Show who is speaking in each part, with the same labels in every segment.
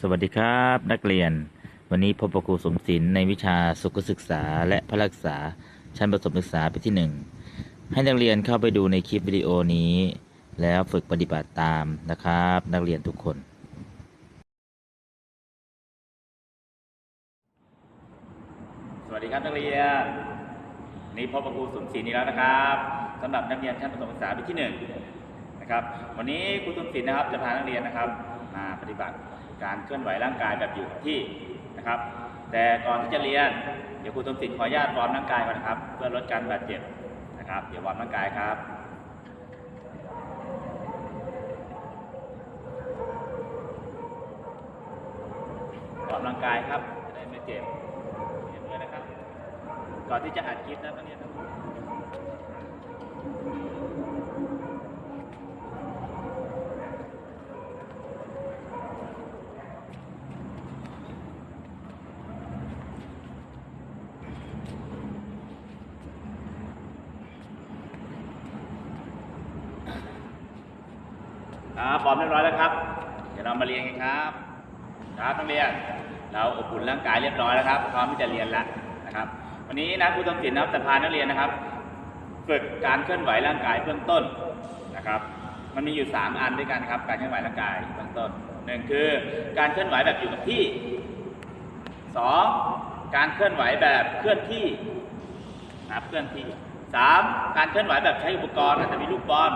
Speaker 1: สวัสดีครับนักเรียน วันนี้พบกับครูสมศิลป์ในวิชาสุขศึกษาและพละศึกษาชั้นประถมศึกษาปีที่หนึ่งให้นักเรียนเข้าไปดูในคลิปวิดีโอนี้ แล้วฝึกปฏิบัติตามนะครับ นักเรียนทุกคน สวัสดีครับนักเรียนนี้พบกับครูสมศิลป์นี้แล้วนะครับสำหรับนักเรียนชั้นประถมศึกษาปีที่หนึ่งนะครับวันนี้ครูสมศิลป์นะครับจะพานักเรียนนะครับ มาปฏิบัติการเคลื่อนไหวร่างกายแบบอยู่กับที่นะครับ แต่ก่อนที่จะเรียน เดี๋ยวครูสมศิลป์ขออนุญาตวอร์มร่างกายก่อนนะครับ เพื่อลดการบาดเจ็บนะครับ เดี๋ยววอร์มร่างกายครับออกกำลังกายครับจะได้ไม่เจ็บเห็นด้วยนะครับ ก่อนที่จะอัดคลิปนะตอนนี้ ครับพร้อมเรียบร้อยแล้วครับ เดี๋ยวเรามาเรียนกันครับครับนักเรียน เราอบอุ่นร่างกายเรียบร้อยแล้วครับ พร้อมที่จะเรียนแล้วนะครับ วันนี้นะครูต้องศิลป์นะครับจะพานักเรียนนะครับ ฝึกการเคลื่อนไหวร่างกายเบื้องต้นนะครับ มันมีอยู่ 3 อันด้วยกันครับ การเคลื่อนไหวร่างกายเบื้องต้นหนึ่งคือการเคลื่อนไหวแบบอยู่กับที่สองการเคลื่อนไหวแบบเคลื่อนที่นะครับเคลื่อนที่สามการเคลื่อนไหวแบบใช้อุปกรณ์อาจจะมีลูกบอล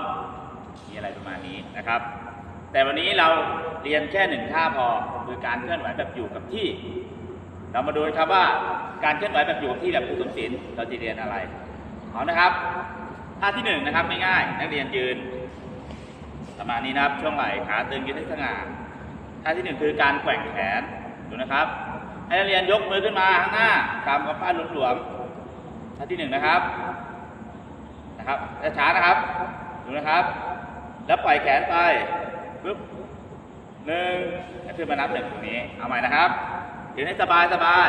Speaker 1: มีอะไรประมาณนี้นะครับ แต่วันนี้เราเรียนแค่หนึ่งท่าพอคือการเคลื่อนไหวแบบอยู่กับที่ เรามาดูครับว่าการเคลื่อนไหวแบบอยู่กับที่แบบครูสมศิลป์เราจะเรียนอะไรเอานะครับท่าที่หนึ่งนะครับไม่ง่ายนักเรียนยืนประมาณนี้นะครับช่วงไหล่ขาตึงยืนให้สง่าท่าที่หนึ่งคือการแกว่งแขนดูนะครับ ให้นักเรียนยกมือขึ้นมาข้างหน้ากำกับป้านหลวมๆท่าที่หนึ่งนะครับนะครับช้าๆนะครับดูนะครับ แล้วปล่อยแขนไปปึ๊บหนึ่งแล้วขึ้นมานับหนึ่งตรงนี้ เอาใหม่นะครับยืนให้สบายสบาย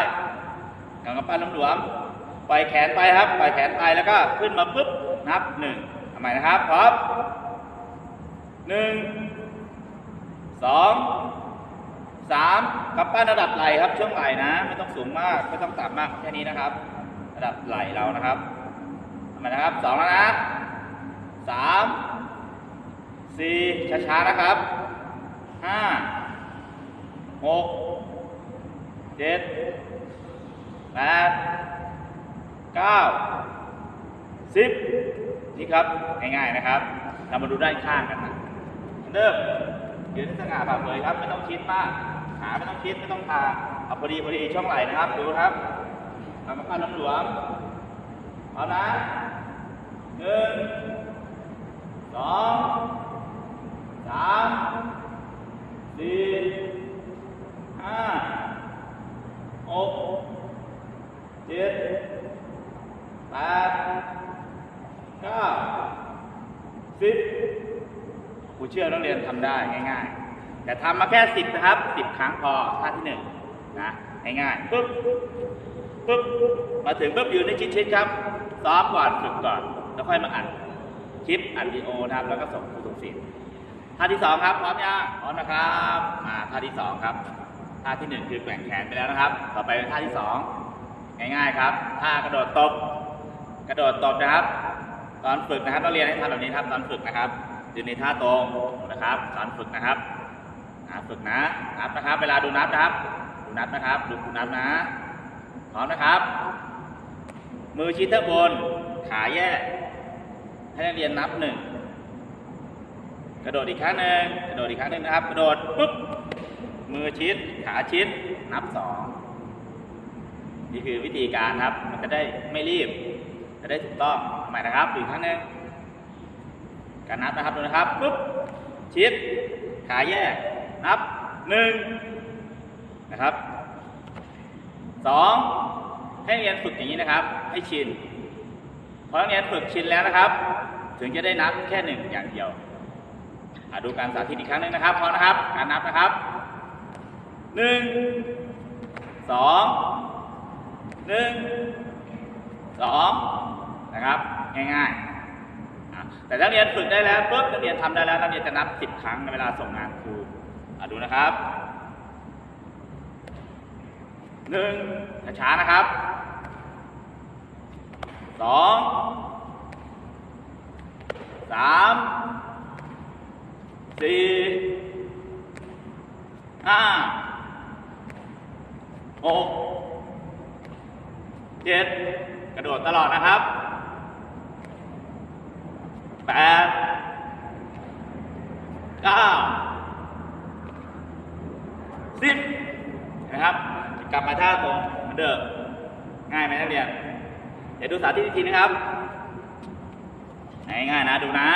Speaker 1: กำกับปั้นหลวมๆปล่อยแขนไปครับ ปล่อยแขนไปแล้วก็ขึ้นมาปึ๊บ นับหนึ่งเอาใหม่นะครับ พร้อมหนึ่งสองสามกับปั้นระดับไหล่ครับ ช่วงไหล่นะ ไม่ต้องสูงมาก ไม่ต้องต่ำมากแค่นี้นะครับ ระดับไหล่เรานะครับเอาใหม่นะครับสองแล้วนะสาม สี่ช้าๆนะครับห้าหกเจ็ดแปดเก้าสิบนี่ครับ ง่ายๆนะครับ เรามาดูด้านข้างกันนะเริ่มยืนให้สง่าผ่าเผยครับ ไม่ต้องคิดมากขาไม่ต้องคิด ไม่ต้องทาเอาพอดีพอดีช่องไหล่นะครับ ดูครับทำมาปั้นน้ำหลวมเอานะหนึ่งสอง สามสี่ห้าหกเจ็ดแปดเก้าสิบครูเชื่อนักเรียนทำได้ง่าย ๆ แต่ทำมาแค่สิบนะครับสิบครั้งพอท่าที่หนึ่งนะง่ายๆปุ๊บปุ๊บมาถึงปุ๊บอยู่ในชิดๆครับซ้อมก่อนฝึกก่อน แล้วค่อยมาอัดคลิปอัดวิดีโอนะครับแล้วก็ส่งครูสมศิษย์ ท่าที่สองครับพร้อมยังพร้อมนะครับมาท่าที่สองครับท่าที่หนึ่งคือแกว่งแขนไปแล้วนะครับ ต่อไปเป็นท่าที่สองง่ายๆครับท่ากระโดดตบ กระโดดตบนะครับ ตอนฝึกนะครับต้องเรียนให้ทำแบบนี้ครับตอนฝึกนะครับยืนในท่าตรงนะครับตอนฝึกนะครับฝึกนะนับนะครับ เวลาดูนับนะครับ ดูนับนะครับ ดูครูนับนะพร้อมนะครับ มือชิดเท้าบน ขาแยกให้นักเรียนนับหนึ่ง ระโดดอีกครั้งหนึ่งกระโดดอีกครั้งหนึ่งนะครับ กระโดดปุ๊บ มือชิด ขาชิด นับสองนี่คือวิธีการครับ มันจะได้ไม่รีบ จะได้ถูกต้องใหม่นะครับอีกครั้งหนึ่งการนับนะครับดูนะครับปุ๊บ ชิด ขาแยก นับหนึ่งนะครับสองให้เรียนฝึกอย่างนี้นะครับ ให้ชินพอเรียนฝึกชินแล้วนะครับ ถึงจะได้นับแค่หนึ่งอย่างเดียว ดูการสาธิตอีกครั้งหนึ่งนะครับพร้อมนะครับ การนับนะครับหนึ่งสองหนึ่งสองนะครับง่ายๆแต่นักเรียนฝึกได้แล้วปุ๊บนักเรียนทำได้แล้วนักเรียนจะนับสิบครั้งในเวลาส่งงานครูอะดูนะครับหนึ่งช้าๆนะครับสองสาม สี่ห้าหกเจ็ดกระโดดตลอดนะครับแปดเก้าสิบนะครับ กลับมาท่าตรงเหมือนเดิมง่ายไหมนักเรียน เดี๋ยวดูสาธิตอีกทีนะครับ ง่ายๆนะ ดูนะ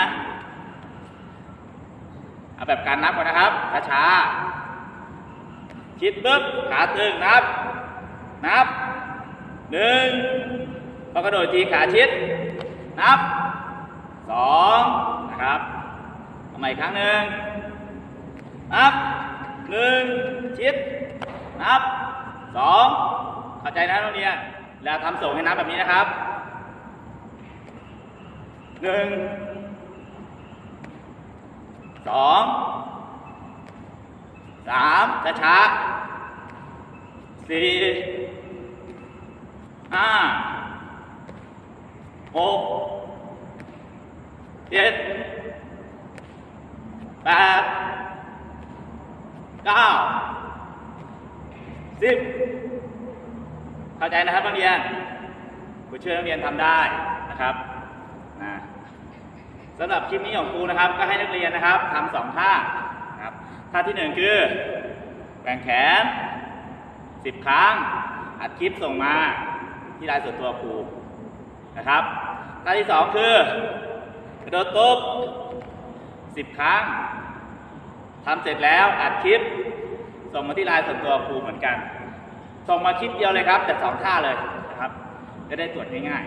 Speaker 1: เอาแบบการนับก่อนนะครับช้าๆชิดปึ๊บขาตึงนับ นับหนึ่งพอกระโดดทีขาชิด นับสองนะครับเอาใหม่ครั้งหนึ่งนับหนึ่งชิด นับสองเข้าใจนะนักเรียนแล้วทำส่งให้นับแบบนี้นะครับหนึ่ง สองสามช้าๆสี่ห้าหกเจ็ดแปดเก้าสิบเข้าใจนะครับนักเรียนผู้ช่วยนักเรียนทำได้นะครับ สำหรับคลิปนี้ของครูนะครับ ก็ให้นักเรียนนะครับทำสองท่าครับท่าที่หนึ่งคือแกว่งแขนสิบครั้ง อัดคลิปส่งมาที่ไลน์ส่วนตัวครูนะครับท่าที่สองคือกระโดดตุ๊บสิบครั้งทำเสร็จแล้วอัดคลิป ส่งมาที่ไลน์ส่วนตัวครูเหมือนกัน ส่งมาคลิปเดียวเลยครับ แต่สองท่าเลยนะครับ จะได้ตรวจง่าย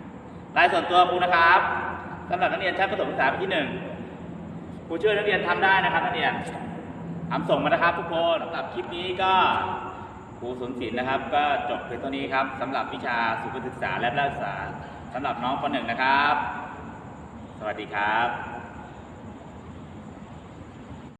Speaker 1: ๆไลน์ส่วนตัวครูนะครับ สำหรับนักเรียนชั้นประถมศึกษาปีที่หนึ่งครูช่วยนักเรียนทำได้นะครับนักเรียนทำส่งมานะครับทุกคนสำหรับคลิปนี้ก็ครูสนศิลป์นะครับ ก็จบเพียงเท่านี้ครับสำหรับวิชาสุขศึกษาและรักษาสำหรับน้องปหนึ่งนะครับ สวัสดีครับ